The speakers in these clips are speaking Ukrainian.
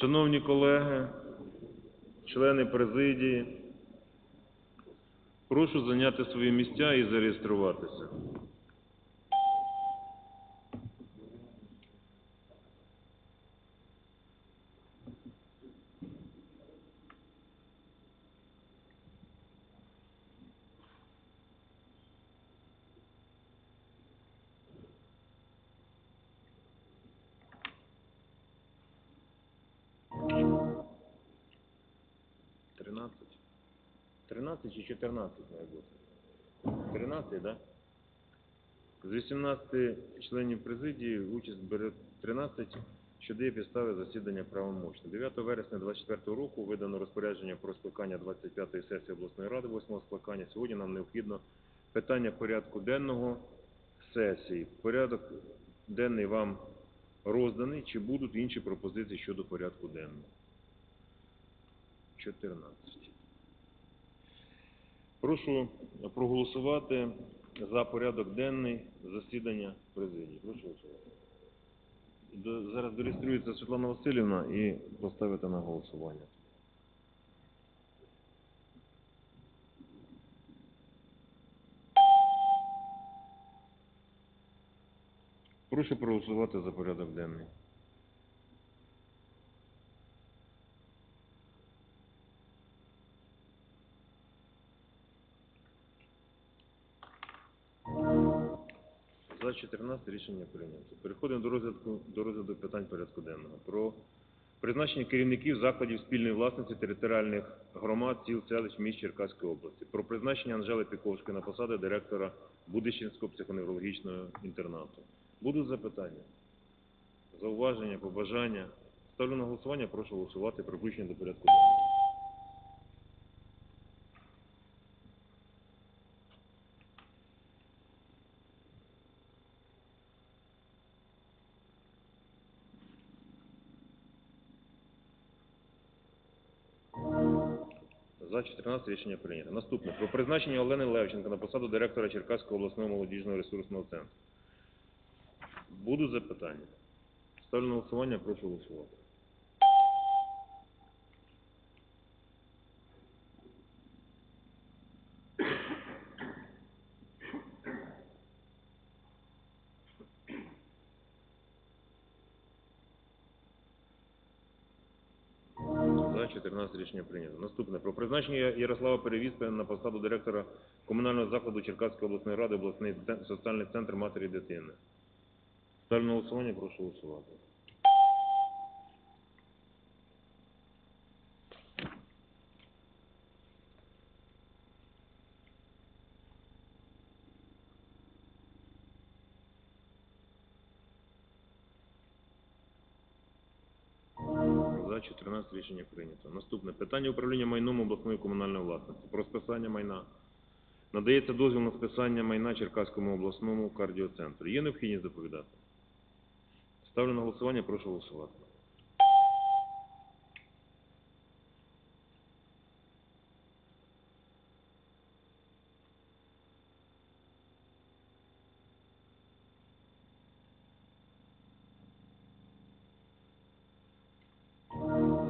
Шановні колеги, члени президії, прошу зайняти свої місця і зареєструватися. 14 має 13, да? З 18 членів президії участь бере 13, що дає підстави засідання правомочне. 9 вересня 2024 року видано розпорядження про скликання 25-ї сесії обласної ради, 8-го скликання. Сьогодні нам необхідно питання порядку денного сесії. Порядок денний вам розданий. Чи будуть інші пропозиції щодо порядку денного? 14. Прошу проголосувати за порядок денний засідання президії. Прошу голосувати. Зараз зареєструється Світлана Васильівна і поставити на голосування. Прошу проголосувати за порядок денний. За 14 рішення прийнято. Переходимо до розгляду, до розгляду питань порядку денного. Про призначення керівників закладів спільної власності територіальних громад, сіл, селищ, міст Черкаської області. Про призначення Анжели Піковської на посаду директора Будищенського психоневрологічного інтернату. Будуть запитання? Зауваження, побажання? Ставлю на голосування, прошу голосувати про включення до порядку денного. За 14 рішення прийнято. Наступне. Про призначення Олени Левченка на посаду директора Черкаського обласного молодіжного ресурсного центру. Будуть запитання? Ставлю на голосування, прошу голосувати. За 14 рішення прийнято. Наступне. Про призначення Ярослава Перевізка на посаду директора комунального закладу Черкаської обласної ради, обласний соціальний центр матері і дитини. На голосування, прошу голосувати. За 14 рішення прийнято. Наступне. Питання управління майном обласної комунальної власності. Про списання майна. Надається дозвіл на списання майна Черкаському обласному кардіоцентру. Є необхідність доповідати? Ставлю на голосування, прошу голосувати.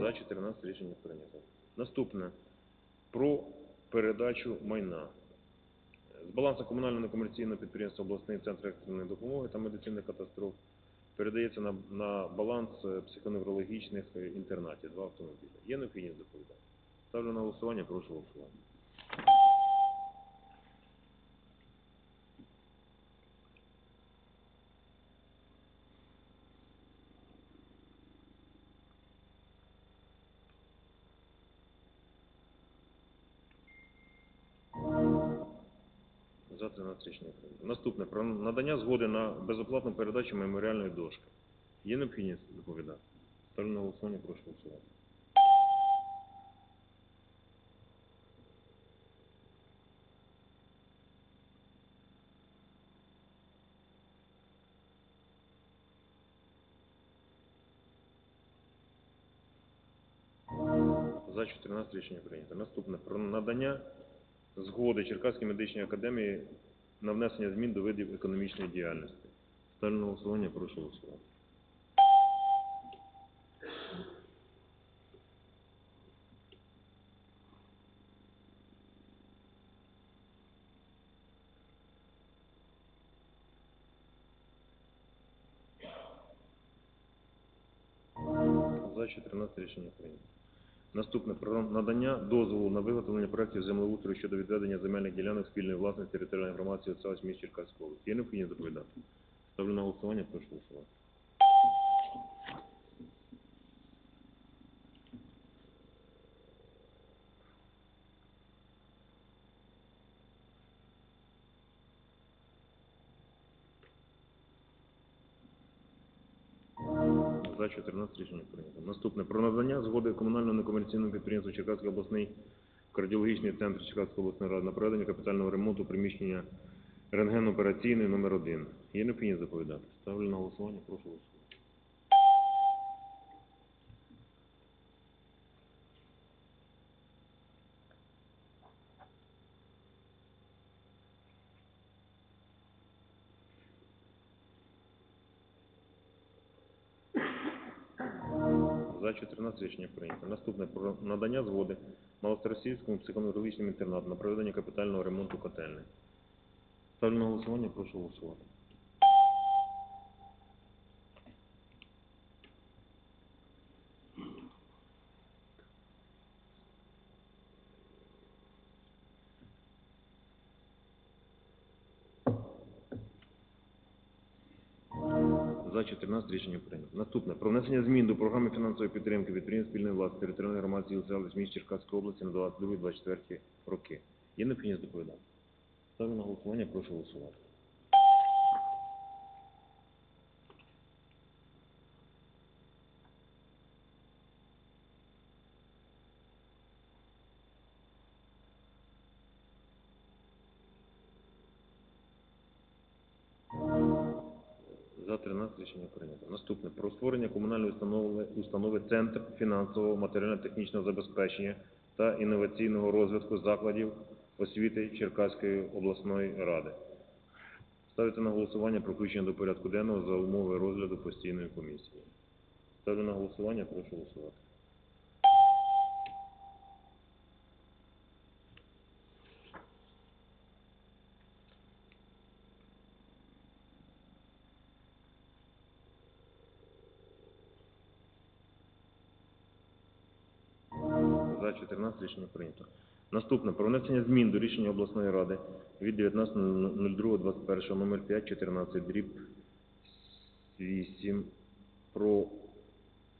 За 14 рішення прийнято. Наступне. Про передачу майна. З балансу комунального некомерційного підприємства обласний центр екстреної допомоги та медицинних катастроф передається на, на баланс е, психоневрологічних е, інтернатів, два автомобілі. Є необхідність доповідати? Ставлю на голосування, прошу голосувати. 13. Наступне. Про надання згоди на безоплатну передачу меморіальної дошки. Є необхідність доповідати? Ставлю на голосування, прошу голосувати. За 14 рішення прийнято. Наступне. Про надання згоди Черкаській медичній академії на внесення змін до видів економічної діяльності. Стальне голосування, прошу голосувати. За 14 рішення прийнято. Наступне про надання дозволу на виготовлення проєктів землеустрою щодо відведення земельних ділянок спільної власності територіальної громади селищ міст Черкаської області. Є необхідність доповідати? Ставлю на голосування, прошу голосувати. За 14 рішення прийнято. Наступне. Про надання згоди комунального некомерційного підприємства Черкаський обласний кардіологічний центр Черкаської обласної ради на проведення капітального ремонту приміщення рентген-операційний номер 1 Є необхідність доповідати? Ставлю на голосування, прошу голосувати. За 14 рішення прийнято. Наступне про надання згоди Малостросійському психоневрологічному інтернату на проведення капітального ремонту котельни. Ставлю на голосування, прошу голосувати. За 14 рішення прийнято. Наступне. Про внесення змін до програми фінансової підтримки підприємств спільної власності територіальної громади сіл селищ міст Черкаської області на 22-24 роки. Є необхідність доповідати? Ставлю на голосування, прошу голосувати. Фінансового матеріально-технічного забезпечення та інноваційного розвитку закладів освіти Черкаської обласної ради. Ставиться на голосування про включення до порядку денного за умови розгляду постійної комісії. Ставлю на голосування, прошу голосувати. За 14 рішення прийнято. Наступне. Про внесення змін до рішення обласної ради від 19.02.21 номер 514 дріб 8 про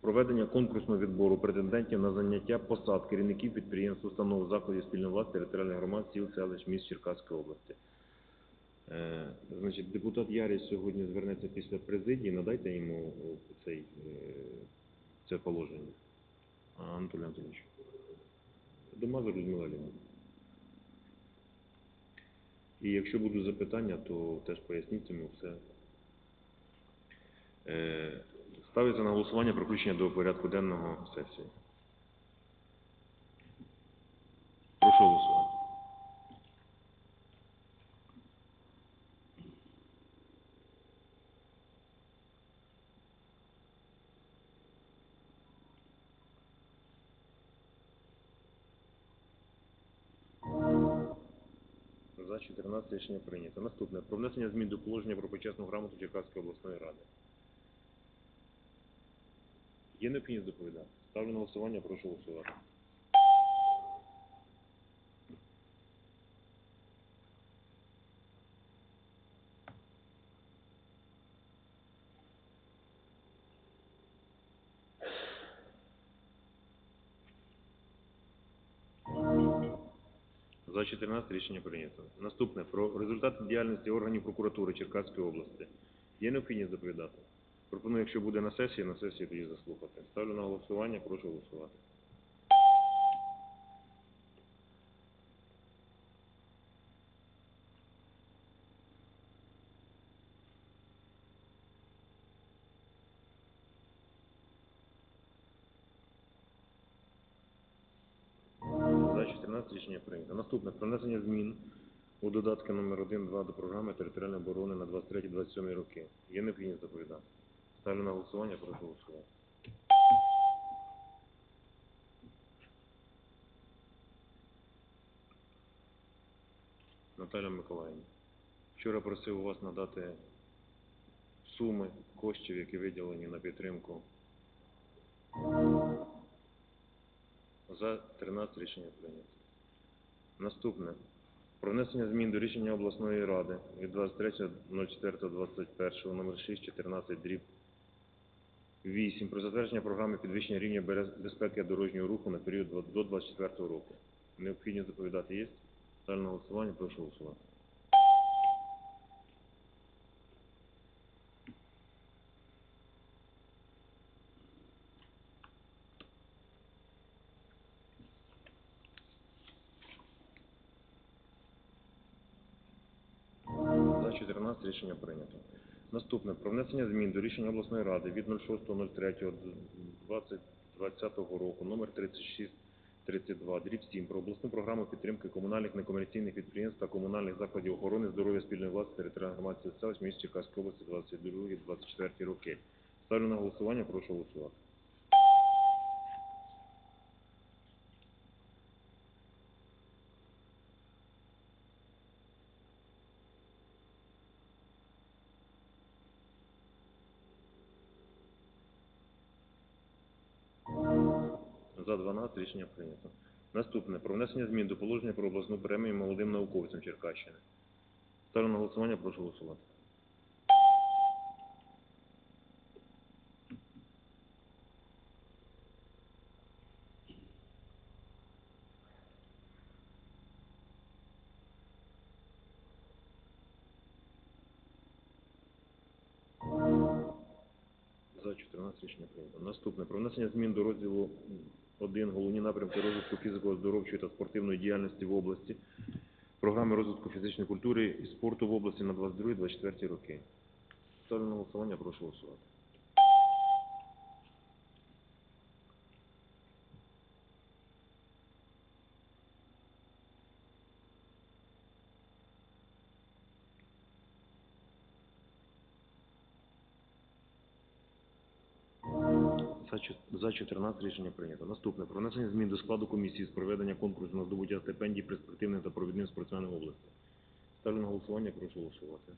проведення конкурсного відбору претендентів на заняття посад керівників підприємств, установ, закладів спільної власті, територіальних громад, сіл, селищ, міст Черкаської області. Е, значить, депутат Яріс сьогодні звернеться після президії. Надайте йому цей, е, це положення. Анатолій Анатолійович. Домазур Людмила Ліна. І якщо будуть запитання, то теж поясніть йому все. Е, ставиться на голосування про включення до порядку денного сесії. Прошу голосувати. 14 рішення прийнято. Наступне. Про внесення змін до положення про почесну грамоту Черкаської обласної ради. Є необхідність доповідати? Ставлю на голосування, прошу голосувати. За 14 рішення прийнято. Наступне. Про результати діяльності органів прокуратури Черкаської області. Є необхідність доповідати? Пропоную, якщо буде на сесії, на сесії тоді заслухати. Ставлю на голосування, прошу голосувати. За 14 рішення прийнято. Наступне. Про внесення змін у додатки номер 1, 2 до програми територіальної оборони на 23-27 роки. Є необхідність доповідати? Ставлю на голосування, прошу голосувати. Наталя Миколаївна, вчора просив у вас надати суми коштів, які виділені на підтримку За 13 рішення прийнято. Наступне. Про внесення змін до рішення обласної ради від 23.04.21 номер 614 дріб 8 про затвердження програми підвищення рівня безпеки дорожнього руху на період до 2024 року. Необхідність доповідати є? Ставлю голосування, прошу голосувати. За 14 рішення прийнято. Наступне. Про внесення змін до рішення обласної ради від 06.03.2020 року номер 3632 дріб 7 про обласну програму підтримки комунальних некомерційних підприємств та комунальних закладів охорони здоров'я спільної власності територіальної громадської селищ міст Черкаської області 22-24 роки. Ставлю на голосування, прошу голосувати. За 12 рішення прийнято. Наступне. Про внесення змін до положення про обласну премію молодим науковцям Черкащини. Ставлю на голосування, прошу голосувати. 14 рішення прийнято. Наступне. Про внесення змін до розділу 1 головні напрямки розвитку фізико-здоровчої та спортивної діяльності в області, програми розвитку фізичної культури і спорту в області на 22-24 роки. Ставлю на голосування, прошу голосувати. За 14 рішення прийнято. Наступне. Про внесення змін до складу комісії з проведення конкурсу на здобуття стипендій перспективним та провідним спортсменам області. Ставлю на голосування, прошу голосувати.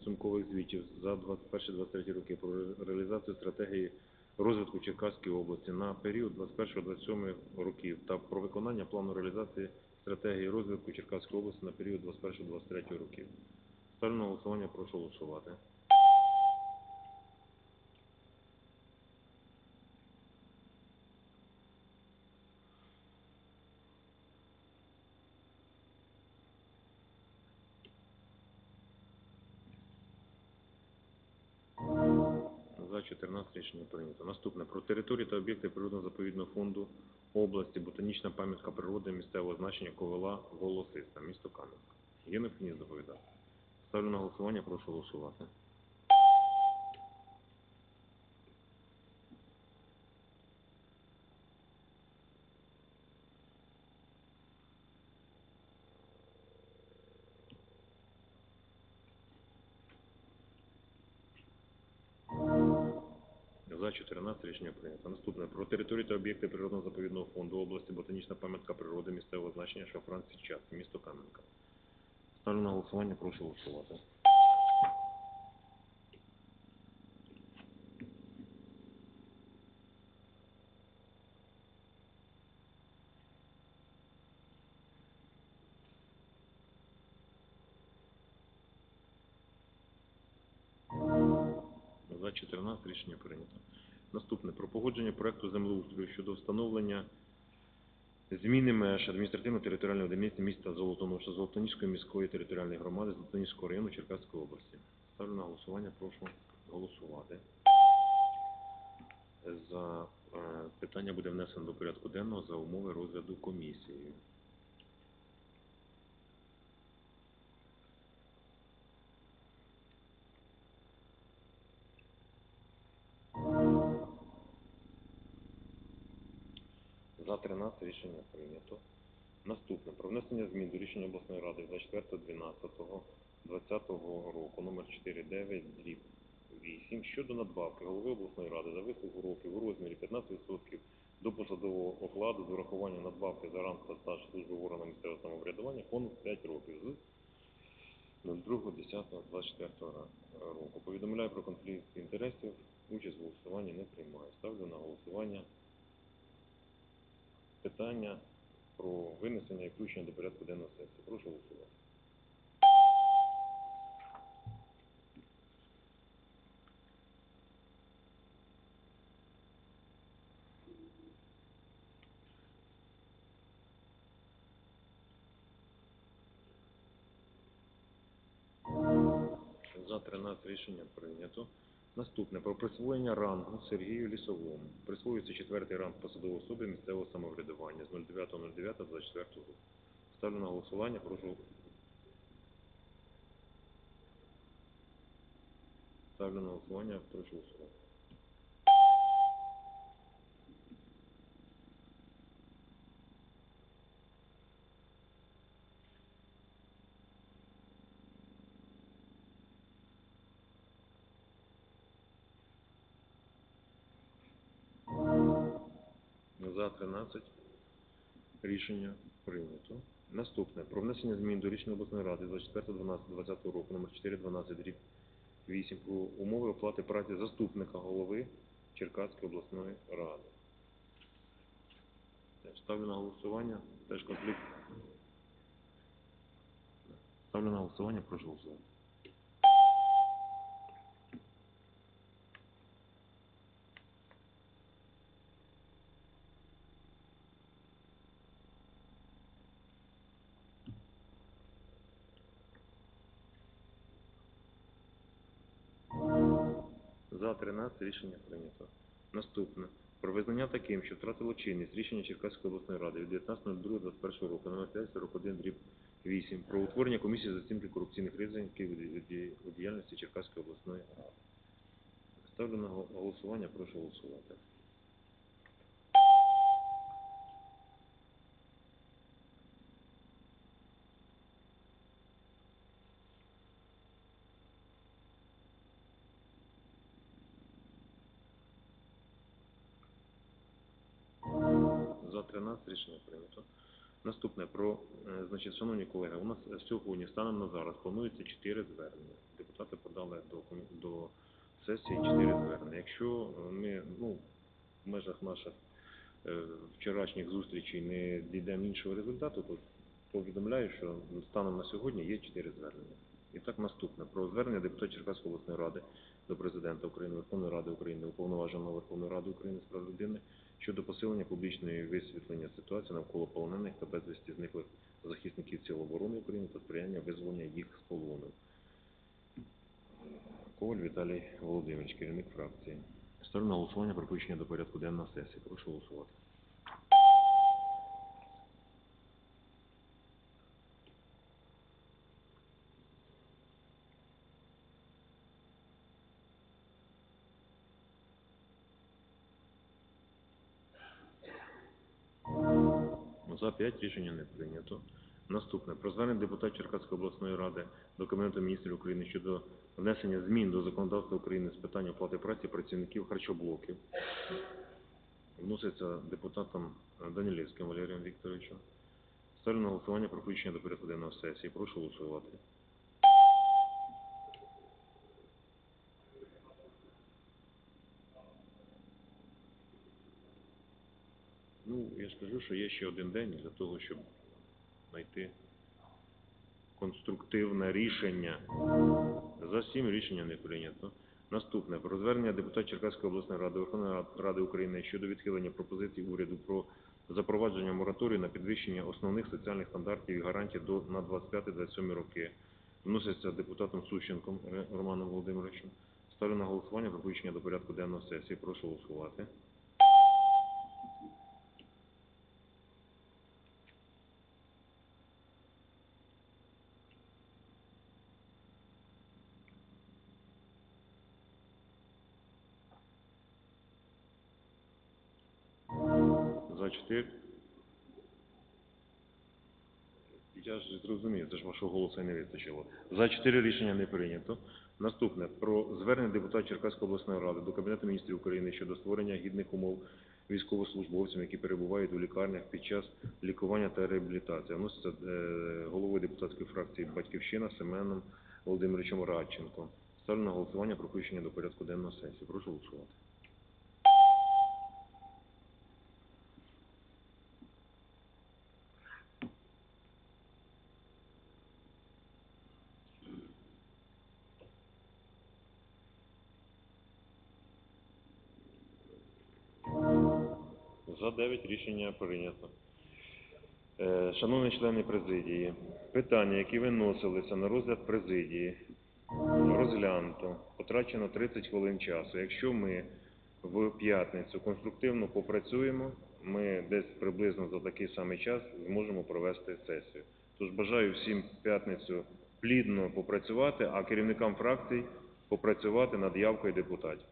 Підсумкових звітів за 21-23 роки про реалізацію стратегії розвитку Черкаської області на період 21-27 років та про виконання плану реалізації стратегії розвитку Черкаської області на період 21-23 років. Ставлю голосування, прошу голосувати. За 14 рішення прийнято. Наступне. Про території та об'єкти природно-заповідного фонду області, ботанічна пам'ятка природи місцевого значення ковела Голосиста, місто Кам'янка. Є необхідність доповідати? Ставлю на голосування, прошу голосувати. За 14 рішення прийнято. Наступне. Про території та об'єкти природно-заповідного фонду області, ботанічна пам'ятка природи місцевого значення Шафран Січас, місто Кам'янка. Ставлю на голосування, прошу голосувати. Погодження проекту землеустрою щодо встановлення зміни меж адміністративно-територіальної одиниці міста Золотоноша Золотоніської міської територіальної громади Золотоніського району Черкаської області. Ставлю на голосування, прошу голосувати. За е, питання буде внесено до порядку денного за умови розгляду комісією. За рішення прийнято. Наступне. Про внесення змін до рішення обласної ради 24.12 2020 року, номер 49, дріб 8, щодо надбавки голови обласної ради за вислугу років у розмірі 15% до посадового окладу з урахуванням надбавки за ранг та стаж служби в органах місцевого самоврядування понад 5 років з 02.10.24 року. Повідомляю про конфлікт інтересів. Участь в голосуванні не приймаю. Ставлю на голосування питання про винесення і включення до порядку денного сесії. Прошу голосувати. За 13 рішення прийнято. Наступне про присвоєння рангу Сергію Лісовому. Присвоюється четвертий ранг посадової особи місцевого самоврядування з 09.09.24 року. Ставлю на голосування, прошу. Ставлю на голосування, прошу голосувати. За 13 рішення прийнято. Наступне. Про внесення змін до рішення обласної ради 24.12.2020 року номер 412 дріб 8 про умови оплати праці заступника голови Черкаської обласної ради. Ставлю на голосування. Теж конфлікт. Ставлю на голосування, прошу голосувати. За 13 рішення прийнято. Наступне. Про визнання таким, що втратило чинність рішення Черкаської обласної ради від 19.02.21 року номер 541 дріб 8 про утворення комісії з оцінки корупційних ризиків у діяльності Черкаської обласної ради. Ставлю на голосування, прошу голосувати. За 13 рішення прийнято. Наступне про, е, значить, шановні колеги, у нас сьогодні, станом на зараз, планується 4 звернення. Депутати подали до, до сесії 4 звернення. Якщо ми, ну, в межах наших е, вчорашніх зустрічей не дійдемо іншого результату, то повідомляю, що станом на сьогодні є 4 звернення. І так наступне. Про звернення депутатів Черкаської обласної ради до Президента України, Верховної Ради України, Уповноваженого Верховної Ради України з прав людини щодо посилення публічної висвітлення ситуації навколо полонених та безвісті зниклих захисників Силоборони України та сприяння визволення їх з полону. Коваль Віталій Володимирович, керівник фракції. Ставлю на голосування припущення до порядку денного сесії. Прошу голосувати. За 5 рішення не прийнято. Наступне. Про звернення депутатів Черкаської обласної ради до Кабінету міністрів України щодо внесення змін до законодавства України з питань оплати праці працівників харчоблоків. Вноситься депутатом Данілівським Валерієм Вікторовичем. Ставлю на голосування про включення до порядку денного сесії. Прошу голосувати. Ну, я ж кажу, що є ще один день для того, щоб знайти конструктивне рішення. За сім рішення не прийнято. Наступне. Про звернення депутатів Черкаської обласної ради Верховної Рад- Ради України щодо відхилення пропозицій уряду про запровадження мораторію на підвищення основних соціальних стандартів і гарантій до на 25-27 роки. Вноситься депутатом Сущенком Романом Володимировичем. Ставлю на голосування про до порядку денного сесії. Прошу голосувати. За 4. Я ж зрозумів, це ж вашого голосу не вистачило. За чотири рішення не прийнято. Наступне про звернення депутата Черкаської обласної ради до Кабінету міністрів України щодо створення гідних умов військовослужбовцям, які перебувають у лікарнях під час лікування та реабілітації. Вноситься е, головою депутатської фракції Батьківщина Семеном Володимировичем Радченко. Ставлю на голосування про включення до порядку денного сесії. Прошу голосувати. За 9 рішення прийнято. Е, Шановні члени президії, питання, які виносилися на розгляд президії, розглянуто, потрачено 30 хвилин часу. Якщо ми в п'ятницю конструктивно попрацюємо, ми десь приблизно за такий самий час зможемо провести сесію. Тож бажаю всім п'ятницю плідно попрацювати, а керівникам фракцій попрацювати над явкою депутатів.